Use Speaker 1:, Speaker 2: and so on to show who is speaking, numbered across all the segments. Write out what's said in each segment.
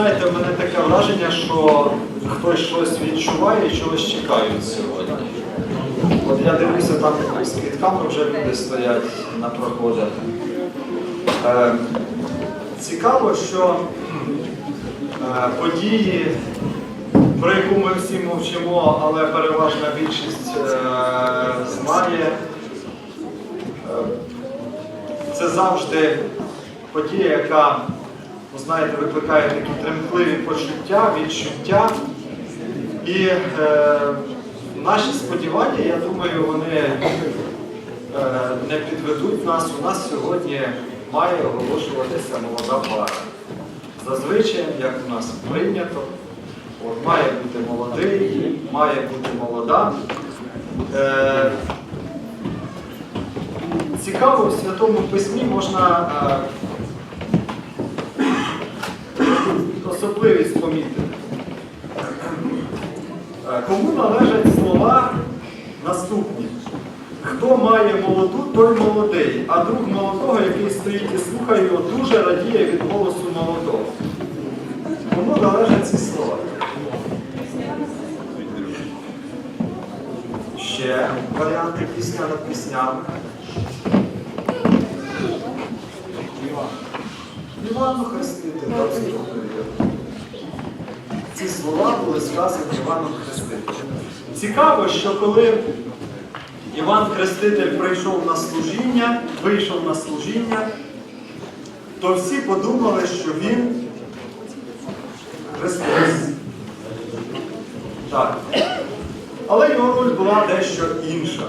Speaker 1: знаєте, у мене таке враження, що хтось щось відчуває і чогось чекають сьогодні. От я дивлюся, там з квітками вже люди стоять на проходах. Е, цікаво, що е, події, про яку ми всі мовчимо, але переважна більшість е, знає. Е, це завжди подія, яка, ви знаєте, викликає такі тремтливі почуття, відчуття. І е, наші сподівання, я думаю, вони е, не підведуть нас. У нас сьогодні має оголошуватися молода пара. Зазвичай, як у нас прийнято, от, має бути молодий, має бути молода. Е, Цікаво, в Святому Письмі можна е, особливість помітити. Е, Кому належать слова наступні? Хто має молоду, той молодий, а друг молодого, який стоїть і слухає його, дуже радіє від голосу молодого. Кому належать ці слова? Ще варіанти пісня над піснями. Івану Хрестителю. Ці слова були сказані Іваном Хрестителем. Цікаво, що коли Іван Хреститель прийшов на служіння, вийшов на служіння, то всі подумали, що він Христос. Так. Але його роль була дещо інша.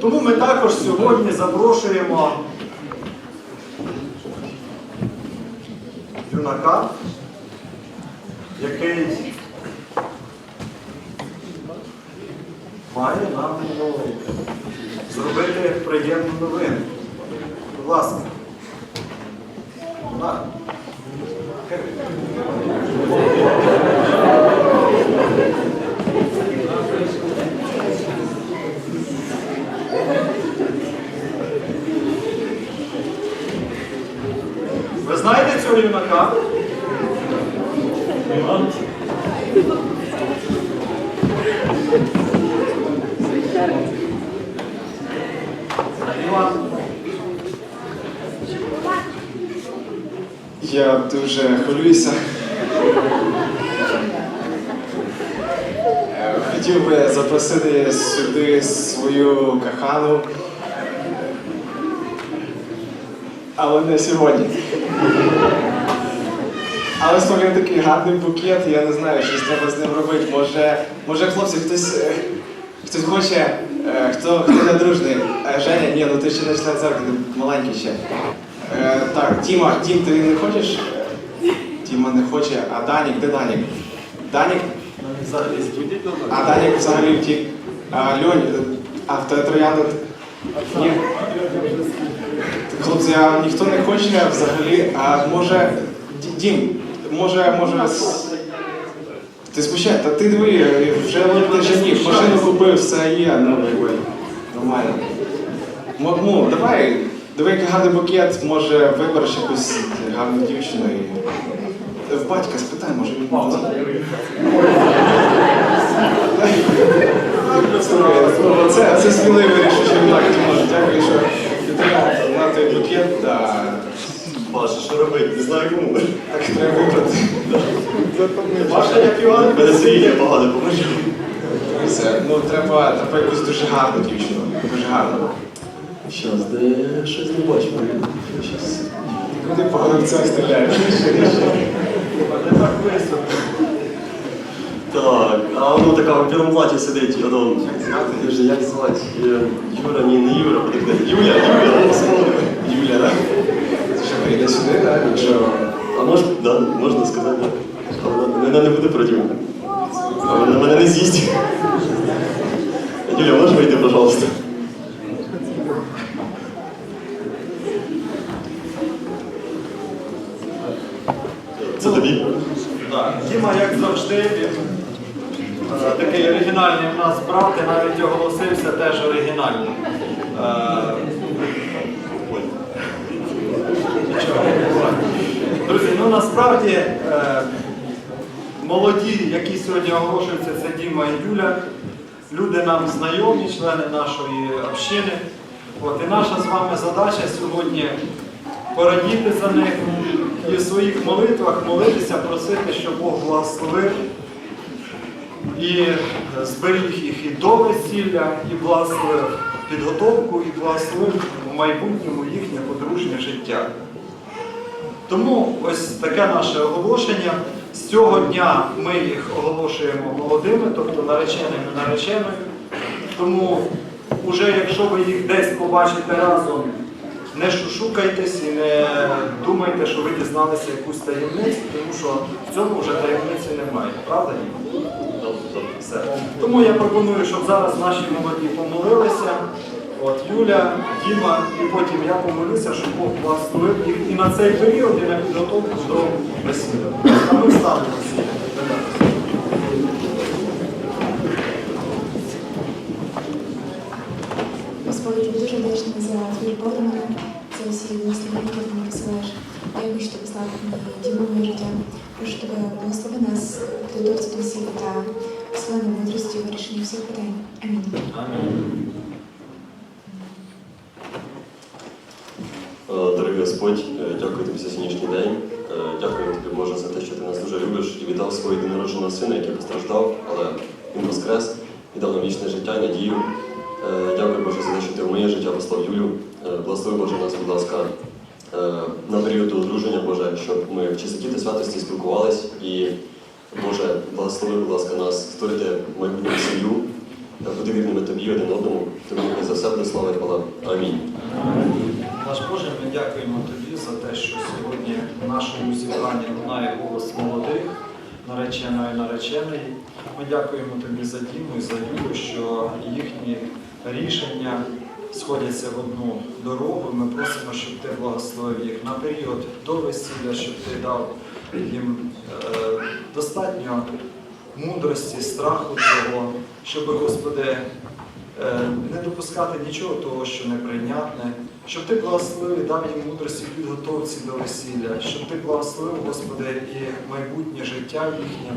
Speaker 1: Тому ми також сьогодні запрошуємо юнака, який має нам зробити приємну новину. Будь ласка. Іван? Іван.
Speaker 2: Я дуже хвилююся. Хотів би запросити сюди свою кохану. Але не сьогодні. Але сьогодні такий гарний букет, я не знаю, щось треба з ним робити. Може, може хлопці, хтось, е, хтось хоче, е, хто, хто не дружний. Женя, ні, ну ти ще не член церкви, ти маленький ще. Е, так, Тіма, Тім, ти не хочеш? Тіма не хоче, а Данік, де Данік? Данік? А Данік взагалі втік. Льонь, а в тебе троянда? Ні. Хлопці, а ніхто не хоче взагалі, а може. Дім, може, може. Ти спущай, та ти диви, е, вже ти женів, машину купив, все є, ну якби. Нормально. Ну, давай, давай який гарний букет, може вибереш якусь гарну дівчину і. В батька спитай, може він. Це, це сміливе рішення, так, ти можеш. Дякую, що підтримав на той букет, та
Speaker 3: Паша, що робити? Не знаю кому.
Speaker 2: так треба вибрати.
Speaker 1: Ваша як Іван?
Speaker 3: Мене Сергій погано поможу.
Speaker 2: Ну треба, треба якусь дуже гарну дівчину. Дуже гарну.
Speaker 3: Щас, де щось не бачу. Щас.
Speaker 2: Куди по головцях стріляєш?
Speaker 1: Не так
Speaker 3: а воно така в білому платі сидить, воно. Подожди, як звати? Е, Юра, ні, не Юра, подожди. Юля, Юля, посмотри.
Speaker 2: Юля, так? Ти що прийде сюди, так? Якщо.
Speaker 3: А може, да, можна сказати, да. А вона, не буде проти мене. Вона мене не з'їсть. Юля, можеш вийти, пожалуйста? Це тобі?
Speaker 1: Так. Діма, як завжди, е, такий оригінальний в нас брат, і навіть оголосився теж оригінальним. Е,
Speaker 3: Ой.
Speaker 1: Нічого. Друзі, ну насправді е, молоді, які сьогодні оголошуються, це Діма і Юля. Люди нам знайомі, члени нашої общини. От, і наша з вами задача сьогодні порадіти за них і в своїх молитвах молитися, просити, щоб Бог благословив і зберіг їх і до весілля, і благословив підготовку, і благословив в майбутньому їхнє подружнє життя. Тому ось таке наше оголошення. З цього дня ми їх оголошуємо молодими, тобто нареченими нареченою. Тому, уже якщо ви їх десь побачите разом, не шушукайтесь і не думайте, що ви дізналися якусь таємницю, тому що в цьому вже таємниці немає. Правда? Все. Тому я пропоную, щоб зараз наші молоді помолилися. От Юля, Діма, і потім я помолюся, щоб Бог благословив їх і на цей період, і на підготовку до весілля. А ми встанемо.
Speaker 4: Господи, я дуже вдячна за твою любов за всі благословення, які ти мені посилаєш. Я хочу тебе славити мені діму моє життя. Прошу тебе, благослови нас, підготовці до весілля та силами мудрості у вирішенні всіх питань. Амінь.
Speaker 3: Е, Господь, е, дякую тобі за сьогоднішній день. Е, Дякую тобі, Боже, за те, що ти нас дуже любиш і віддав свого єдинородженого сина, який постраждав, але він воскрес і дав нам вічне життя надію. Е, Дякую, Боже, за те, що ти в моє життя послав Юлю. Благослови, Боже, нас, будь ласка, на період одруження, Боже, щоб ми в чистоті та святості спілкувались і, Боже, благослови, будь ласка, нас створити майбутню сім'ю бути вірними тобі один одному. Тобі за все буде слава і хвала. Амінь.
Speaker 1: Наш Боже, ми дякуємо Тобі за те, що сьогодні в нашому зібранні лунає голос молодих, нареченої і нареченої. Ми дякуємо Тобі за Діму і за Юлю, що їхні рішення сходяться в одну дорогу. Ми просимо, щоб Ти благословив їх на період до весілля, щоб Ти дав їм е, достатньо мудрості, страху Твого, щоб, Господи, не допускати нічого того, що неприйнятне, щоб ти благословив і дав їм мудрості в підготовці до весілля, щоб ти благословив, Господи, і майбутнє життя їхнє,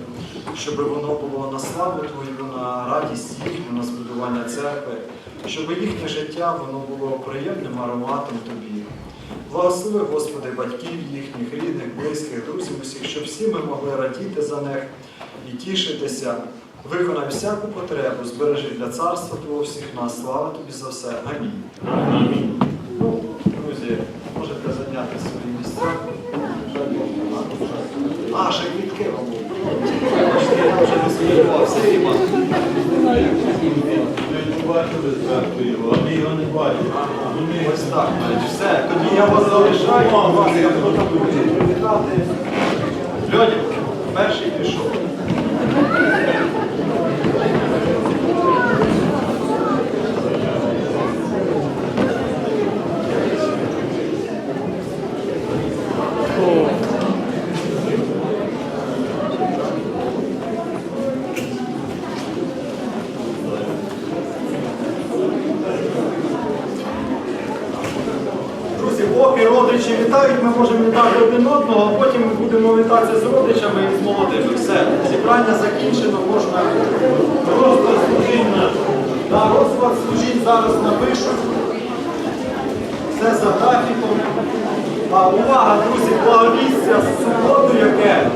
Speaker 1: щоб воно було на славу Твою, на радість їхню, на збудування церкви, щоб їхнє життя воно було приємним ароматом Тобі. Благослови, Господи, батьків їхніх, рідних, близьких, друзів усіх, щоб всі ми могли радіти за них і тішитися. Виконай всяку потребу, збережи для царства Твого всіх нас. Слава Тобі за все. Амінь. Ну, друзі, можете зайняти свої місця. А, ще квітки вам. Я. Ось так. Все, тоді я вас залишаю. Ласка, хто там привітати. Льоня, перший пішов. вітають, ми можемо вітати один одного, а потім ми будемо вітатися з родичами і з молодими. Все, зібрання закінчено, можна розклад служіння. Да, розклад служінь зараз напишуть. Все за графіком. А увага, друзі, благовістя з суботу, яке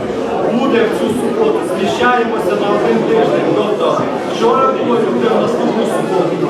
Speaker 1: буде в цю суботу. Зміщаємося на один тиждень. Тобто вчора було буде в наступну суботу.